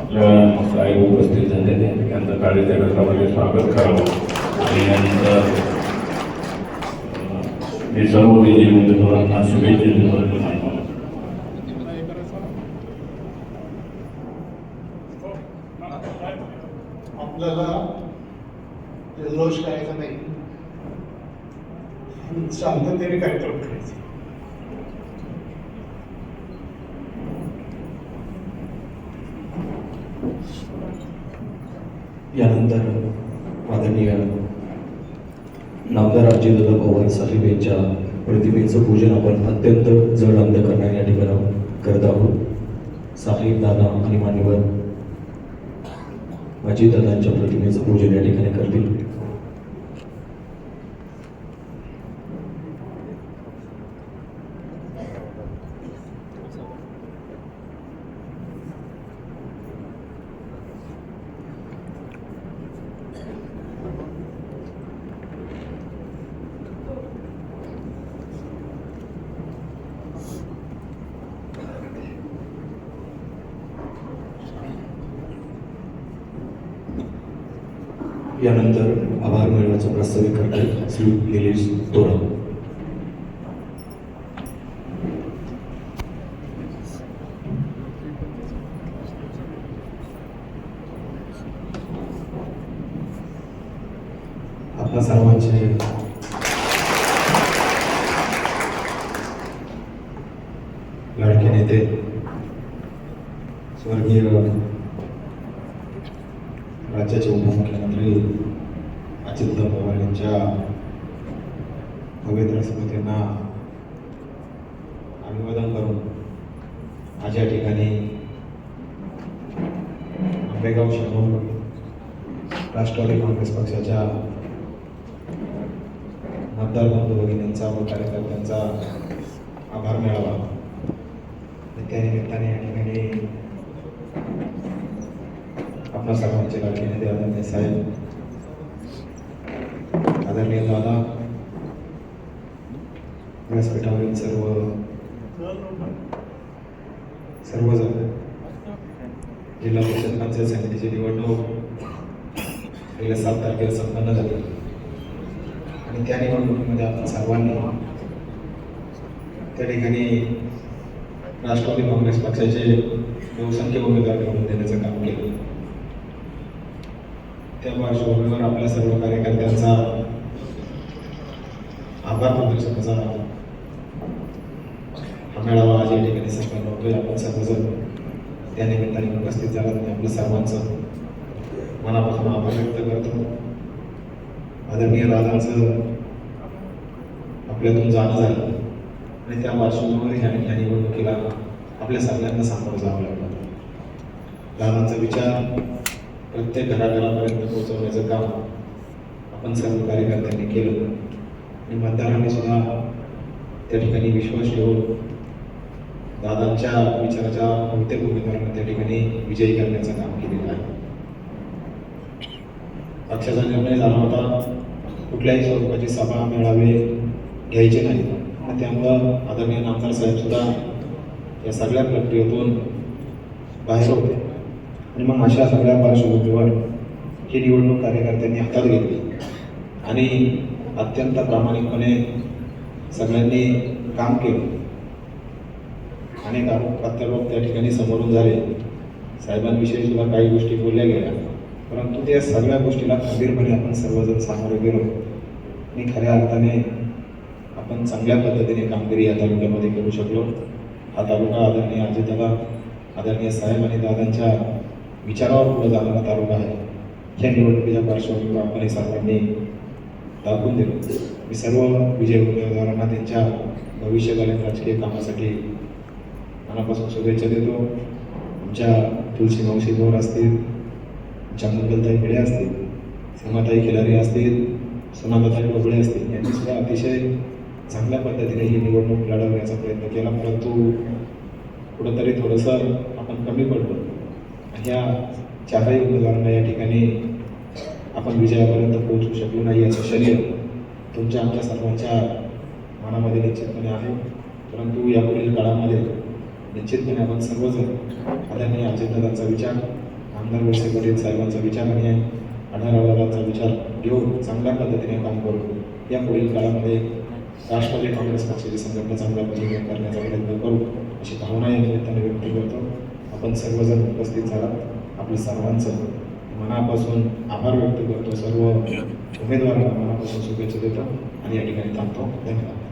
आपल्या साहेब उपस्थित झालेले त्यांचं कार्यक्रमामध्ये स्वागत करावं. आणि यानंतर अं, हे सर्व विजयी उमेदवारांना शुभेच्छा सांगावं आपल्याला जल्लोष करायचा नाही. शांततेने कार्यक्रम करायचे यानंतर माननीय नामदार अजितदादा पवार साहेब यांच्या प्रतिमेचं पूजन आपण अत्यंत जड अंधकरणाने या ठिकाणी करत आहोत. साहेब दादा आणि मान्यवर अजितदादांच्या प्रतिमेचं पूजन या ठिकाणी करतील. यानंतर आभार मेळाव्याचं प्रास्ताविक करते श्री निलेश तोरा आपल्या सर्वांचे लाडके नेते स्वर्गीय राज्याचे उपमुख्यमंत्री अजितदादा पवार यांच्या पवित्र स्मृतींना अभिवादन करून आज या ठिकाणी आंबेगाव शहर राष्ट्रवादी काँग्रेस पक्षाच्या मतदार बंधू भगिनींचा व कार्यकर्त्यांचा आभार मिळावा. आणि त्या निमित्ताने या ठिकाणी आपल्या सर्वांचे लाडके नेते आदरणीय साहेब आदरणीय दादा व्यासपीठावरील सर्व सर्वजण जिल्हा परिषद पंचायत समितीची निवडणूक गेल्या सात तारखेला संपन्न झाली. आणि त्या निवडणुकीमध्ये आपण सर्वांनी त्या ठिकाणी राष्ट्रवादी काँग्रेस पक्षाचे बहुसंख्य उमेदवार निवडून देण्याचं काम केलं. त्या पार्श्वभूमीवर आपल्या सर्व कार्यकर्त्यांचा आभार प्रदर्शनाचा हा मेळावा आज या ठिकाणी संपन्न होतोय. आपण सर्वजण त्या निमित्ताने उपस्थित झाला मी आपल्या सर्वांचं मनापासून आभार व्यक्त करतो. आदरणीय राजांचं आपल्यातून जाणं झालं आणि त्या पार्श्वभूमीवर ह्या ह्या निवडणुकीला आपल्या सगळ्यांना सामोरं जावं लागलं. दादांचा विचार प्रत्येक घराघरापर्यंत पोहोचवण्याचं काम आपण सर्व कार्यकर्त्यांनी केलं. आणि मतदारांनी सुद्धा त्या ठिकाणी विश्वास ठेवून दादांच्या विचाराच्या बहुतेक उमेदवारांना त्या ठिकाणी विजयी करण्याचं काम केलेलं आहे. पक्षाचा निर्णय झाला होता. कुठल्याही स्वरूपाची सभा मेळावे घ्यायचे नाही आणि त्यामुळं आदरणीय नामदार साहेबसुद्धा या सगळ्या प्रक्रियेतून बाहेर होते. आणि मग अशा सगळ्या पार्श्वभूमीवर ही निवडणूक कार्यकर्त्यांनी हातात घेतली. आणि अत्यंत प्रामाणिकपणे सगळ्यांनी काम केलं. अनेक आरोप प्रत्यारोप त्या ठिकाणी समोरून झाले. साहेबांविषयी सुद्धा काही गोष्टी बोलल्या गेल्या. परंतु त्या सगळ्या गोष्टीला खंबीरपणे आपण सर्वजण सामोरे गेलो. आणि खऱ्या अर्थाने आपण चांगल्या पद्धतीने कामगिरी या तालुक्यामध्ये करू शकलो. हा तालुका आदरणीय अजितदादा आदरणीय साहेब आणि दादांच्या विचारावर पुढे जाणारा तालुका आहे. या निवडणुकीच्या पार्श्वभूमीवर आपण हे सर्वांनी दाखवून दिलं मी सर्व विजय उमेदवारांना त्यांच्या भविष्यकालीन राजकीय कामासाठी मनापासून शुभेच्छा देतो. आमच्या तुलसी मावशी गौर असतील आमच्या मंगलताई भिडे असतील सीमाताई खिलारी असतील सोनाबाताई डोबळे असतील यांनी सुद्धा अतिशय चांगल्या पद्धतीने ही निवडणूक लढवण्याचा प्रयत्न केला. परंतु कुठंतरी थोडंसं आपण कमी पडलो. ह्या चारही उमेदवारांना या ठिकाणी आपण विजयापर्यंत पोहोचू शकलो नाही याचं शरीर तुमच्या आमच्या सर्वांच्या मनामध्ये निश्चितपणे आहे. परंतु यापुढील काळामध्ये निश्चितपणे आपण सर्वजण आदरणीय अजितदादांचा विचार आमदार वळसे पाटील साहेबांचा विचार आणि आढावादाचा विचार घेऊन चांगल्या पद्धतीने काम करू या पुढील काळामध्ये राष्ट्रवादी काँग्रेस पक्षाची संघटना चांगल्या पद्धतीने करण्याचा प्रयत्न करू अशी भावना या निमित्ताने व्यक्त करतो. आपण सर्वजण उपस्थित झालात. आपल्या सर्वांचं मनापासून आभार व्यक्त करतो. सर्व उमेदवारांना मनापासून शुभेच्छा देतो आणि या ठिकाणी थांबतो. धन्यवाद.